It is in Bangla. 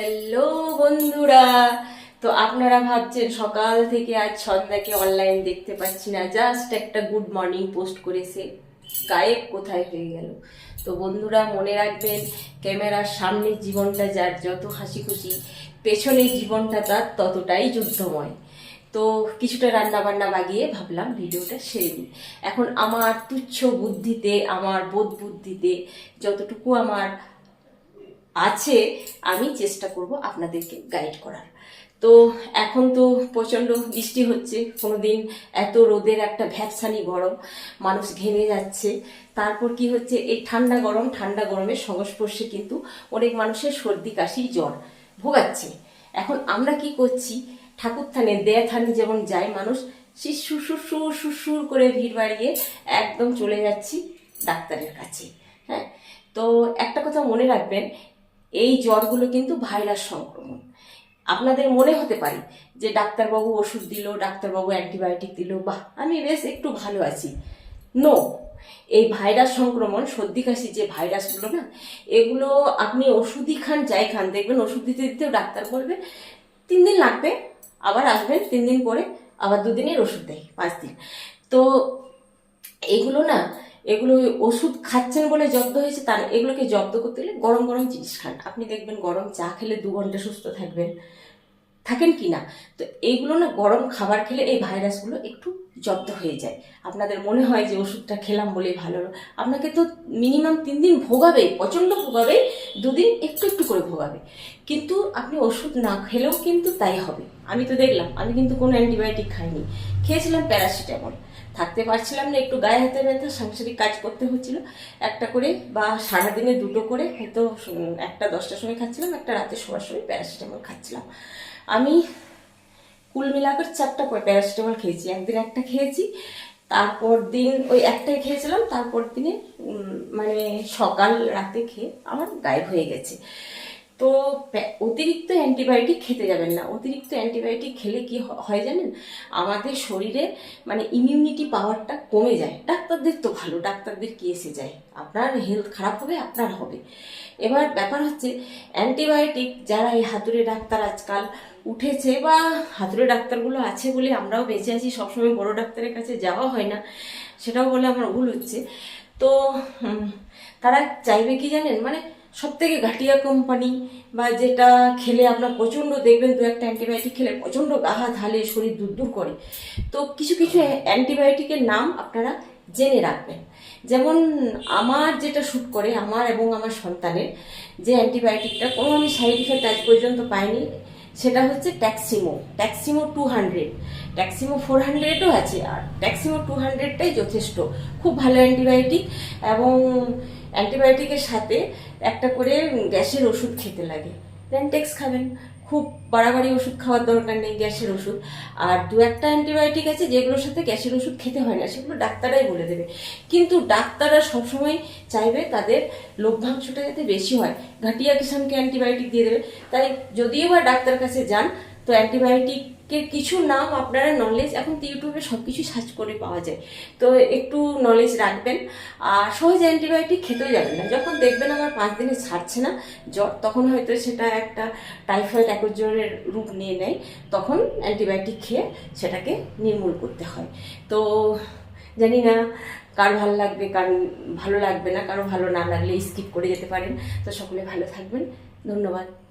হ্যালো বন্ধুরা, তো আপনারা ভাবছেন সকাল থেকে আজ সন্ধ্যাকে অনলাইন দেখতে পাচ্ছি না জাস্ট একটা গুড মর্নিং পোস্ট করেছে, গায়েব কোথায় হয়ে গেল? তো বন্ধুরা, মনে রাখবেন, ক্যামেরার সামনের জীবনটা যার যত হাসি খুশি পেছনের জীবনটা তার ততটাই যুদ্ধময়। তো কিছুটা রান্না বান্না বাগিয়ে ভাবলাম ভিডিওটা সেরে দিই এখন আমার তুচ্ছ বুদ্ধিতে, আমার বোধ বুদ্ধিতে, যতটুকু আমার আছে, আমি চেষ্টা করব আপনাদেরকে গাইড করার। তো এখন তো প্রচণ্ড বৃষ্টি হচ্ছে, কোনোদিন এত রোদের একটা ভ্যাপসানি গরম, মানুষ ঘেমে যাচ্ছে। তারপর কি হচ্ছে, এই ঠান্ডা গরম, ঠান্ডা গরমের সংস্পর্শে কিন্তু অনেক মানুষের সর্দি কাশি জ্বর ভোগাচ্ছে। এখন আমরা কি করছি, ঠাকুর থানে দেয়া থানে যেমন যায় মানুষ, সেই সুসুর সুর সুসুর করে ভিড় বাড়িয়ে একদম চলে যাচ্ছি ডাক্তারের কাছে। হ্যাঁ তো একটা কথা মনে রাখবেন এই জ্বরগুলো কিন্তু ভাইরাস সংক্রমণ। আপনাদের মনে হতে পারে যে ডাক্তারবাবু ওষুধ দিল, ডাক্তারবাবু অ্যান্টিবায়োটিক দিল, বাহ, আমি বেশ একটু ভালো আছি। নো এই ভাইরাস সংক্রমণ, সর্দি কাশি যে ভাইরাসগুলো না, এগুলো আপনি ওষুধই খান, যাই খান, দেখবেন ওষুধ দিতে দিতেও ডাক্তার বলবে, তিন দিন লাগবে, আবার আসবেন, তিন দিন পরে আবার দুদিনের ওষুধ দেয়, পাঁচ দিন। তো এগুলো না এগুলো ওই ওষুধ খাচ্ছেন বলে জব্দ হয়েছে তা না এগুলোকে জব্দ করতে গেলে গরম গরম জিনিস খান। আপনি দেখবেন গরম চা খেলে দু ঘণ্টা সুস্থ থাকবেন। থাকেন কি না? তো এইগুলো না গরম খাবার খেলে এই ভাইরাসগুলো একটু জব্দ হয়ে যায়। আপনাদের মনে হয় যে ওষুধটা খেলাম বলে ভালো। হলো। আপনাকে তো মিনিমাম তিন দিন ভোগাবে, প্রচণ্ড ভোগাবে, দুদিন একটু একটু করে ভোগাবে। কিন্তু আপনি ওষুধ না খেলেও কিন্তু তাই হবে। আমি তো দেখলাম, আমি কিন্তু কোনো অ্যান্টিবায়োটিক খাইনি। খেয়েছিলাম প্যারাসিটামল। থাকতে পারছিলাম না, একটু গায়ে হাতে ব্যথা, সাংসারিক কাজ করতে হচ্ছিল। একটা করে বা সারাদিনে দুটো করে, হয়তো একটা দশটার সময় খাচ্ছিলাম, একটা রাতে শোয়ার সময় প্যারাসিটামল খাচ্ছিলাম। আমি কুল মিলাকের চারটা প্যারাসিটামল খেয়েছি। একদিন একটা খেয়েছি, তারপর দিন ওই একটাই খেয়েছিলাম, তারপর দিনে মানে সকাল রাতে খেয়ে আমার গায়েব হয়ে গেছে। তো অতিরিক্ত অ্যান্টিবায়োটিক খেতে যাবেন না। অতিরিক্ত অ্যান্টিবায়োটিক খেলে কি হয় জানেন? আমাদের শরীরে মানে ইমিউনিটি পাওয়ারটা কমে যায়। ডাক্তারদের তো ভালো, ডাক্তারদের কি এসে যায়। আপনার হেলথ খারাপ হবে, আপনার হবে। এবার ব্যাপার হচ্ছে, অ্যান্টিবায়োটিক যারা এই হাতুড়ে ডাক্তার আজকাল উঠেছে বা হাতুড়ে ডাক্তারগুলো আছে বলে আমরাও বেঁচে আছি, সবসময় বড় ডাক্তারের কাছে যাওয়া হয় না, সেটাও বলে আমার ভুল হচ্ছে। তো তারা চাইবে কি জানেন? মানে সব থেকে ঘাটিয়া কোম্পানি বা যেটা খেলে আপনার প্রচণ্ড দেখবেন দু একটা অ্যান্টিবায়োটিক খেলে প্রচণ্ড গাহা হালে, শরীর দূর দূর করে। তো কিছু কিছু অ্যান্টিবায়োটিকের নাম আপনারা জেনে রাখবেন। যেমন আমার যেটা শ্যুট করে, আমার এবং আমার সন্তানের যে অ্যান্টিবায়োটিকটা কোনো আমি সাইড ইফেক্ট আজ পর্যন্ত পাইনি। সেটা হচ্ছে Taximo Taximo two hundred Taximo four হান্ড্রেডও আছে আর ট্যাক্সিমো টু হান্ড্রেডটাই যথেষ্ট। খুব ভালো অ্যান্টিবায়োটিক এবং অ্যান্টিবায়োটিকের সাথে একটা করে গ্যাসের ওষুধ খেতে লাগে। প্ল্যান্টেক্স খাবেন। খুব বাড়াবাড়ি ওষুধ খাওয়ার দরকার নেই, গ্যাসের ওষুধ। আর দু একটা অ্যান্টিবায়োটিক আছে যেগুলোর সাথে গ্যাসের ওষুধ খেতে হয় না, সেগুলো ডাক্তারাই বলে দেবে। কিন্তু ডাক্তাররা সবসময় চাইবে তাদের লভ্যাংশটা যাতে বেশি হয়। ঘাটিয়া কিষানকে অ্যান্টিবায়োটিক দিয়ে দেবে। তাই যদিও বা ডাক্তার কাছে যান তো অ্যান্টিবায়োটিকের কিছু নাম আপনারা নলেজ এখন তো ইউটিউবে সব কিছু সার্চ করে পাওয়া যায়। তো একটু নলেজ রাখবেন। আর সহজে অ্যান্টিবায়োটিক খেতেও যাবেন না। যখন দেখবেন আমার পাঁচ দিনে ছাড়ছে না জ্বর, তখন হয়তো সেটা একটা টাইফয়েড একজ্বরের রূপ নিয়ে নেয়। তখন অ্যান্টিবায়োটিক খেয়ে সেটাকে নির্মূল করতে হয়। তো জানি না কার ভালো লাগবে, কার ভালো লাগবে না, কারও ভালো না লাগলে স্কিপ করে যেতে পারেন। তো সকলে ভালো থাকবেন। ধন্যবাদ।